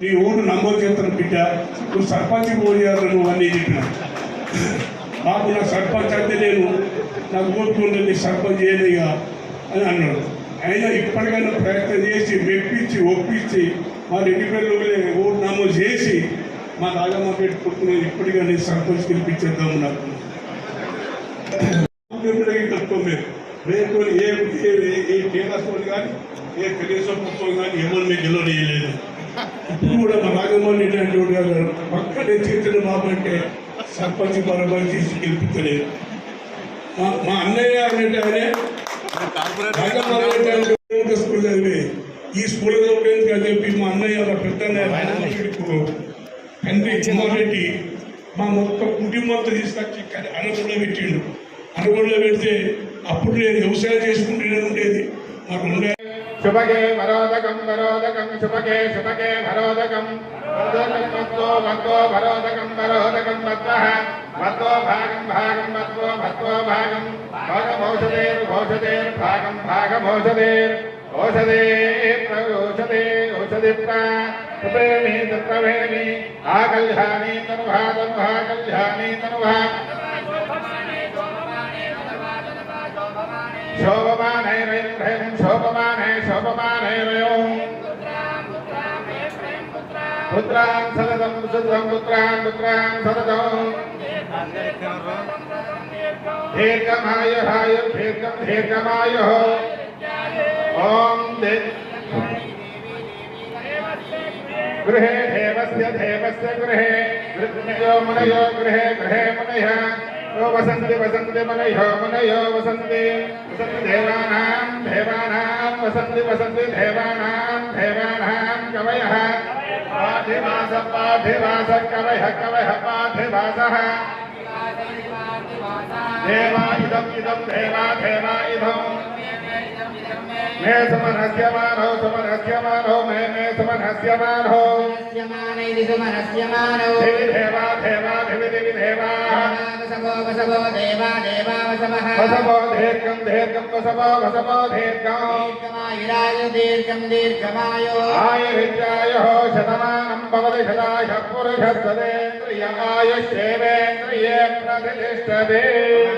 నీ ఓటు నమోదు చేస్తాను బిడ్డ. నువ్వు సర్పంచ్ పోయారు నువ్వు అన్నీ చెప్పిన. బాబు నా సర్పంచ్ అంటే నేను నాకు ఓపుకుంటే నీ సర్పంచ్ చేయలేగా అని అన్నాడు. అయినా ఇప్పటికైనా ప్రయత్నం చేసి మెప్పించి ఒప్పించి మా రెండు పేర్లు ఓటు నమోదు చేసి మా రాజమ్మ పెట్టుకుంటున్న ఇప్పటికైనా సర్పంచ్ గెలిపించేద్దాము నాకు. కట్టుకోలేదు రేపు ఏ ఏ కేంద్ర కేరళ కానీ ఏ తెలుగుదేశం ప్రభుత్వం కానీ ఎవరు మీకు గెలవలేదు ఇప్పుడు కూడా మా రాజమౌళి రెడ్డి గారు పక్కనే చేతులు బాబు అంటే సర్పంచ్ బరబరి తీసి గెలిపించలేదు. మా మా అన్నయ్య అంటే ఆయనే స్కూల్ చదివి. ఈ స్కూల్ చదివేందుకు అని చెప్పి మా అన్నయ్య వాళ్ళ పెద్ద అన్నయ్య తండ్రి కుమారెడ్డి మా మొత్తం కుటుంబంతో తీసుకొచ్చి అనుగుణలో పెట్టిండు. అనుగుణలో పెడితే అప్పుడు నేను వ్యవసాయం చేసుకుంటూనే ఉండేది. మాకు ఉండే శుభగే వరోదకం వరోదకం శుభగే శుభగే వరోదకం వరోదకం మత్తో మత్తో వరోదకం వరోదకం మత్వః మత్తో భాగం భాగం మత్వో మత్వో భాగం భాగమౌషధేర్ ఔషధేర్ భాగం భాగమౌషధేర్ ఔషధే ప్రౌషధే ఓషధి ప్రేమి ప్రవేమి ఆకల్యాని తనుభా తనుభా కళ్యాణి తనుభా శోభమానైరయం शोभमान है शोभमान है वयो पुत्रां सदतं सुतं पुत्रां पुत्रां सदतम् दीर्घमायुरायु दीर्घं दीर्घमायुः। ॐ गृहे देवस्य देवस्य गृहे मृत्यो मुनयो गृहे गृहे मुनयः। वसन्ति वसन्ति मुनयो मुनयो वसन्ति। वसन्ति देवानां वसंति वसंति देवानां देवानां कवयः। पाधिवास पाधिवास कवयः कवयः पाधिवासः देवा इदम् इदं देवा देवा इदं मे समनस्यमानो समनस्यमानो मे मे समनस्यमानो समनस्यमानो देवा वसवो देवा वसवो दीर्घं दीर्घं वसवो वसवो दीर्घम् दीर्घं दीर्घमायो। आयुरित्यायुः शतमानं भवति शताशः प्रतिष्ठते।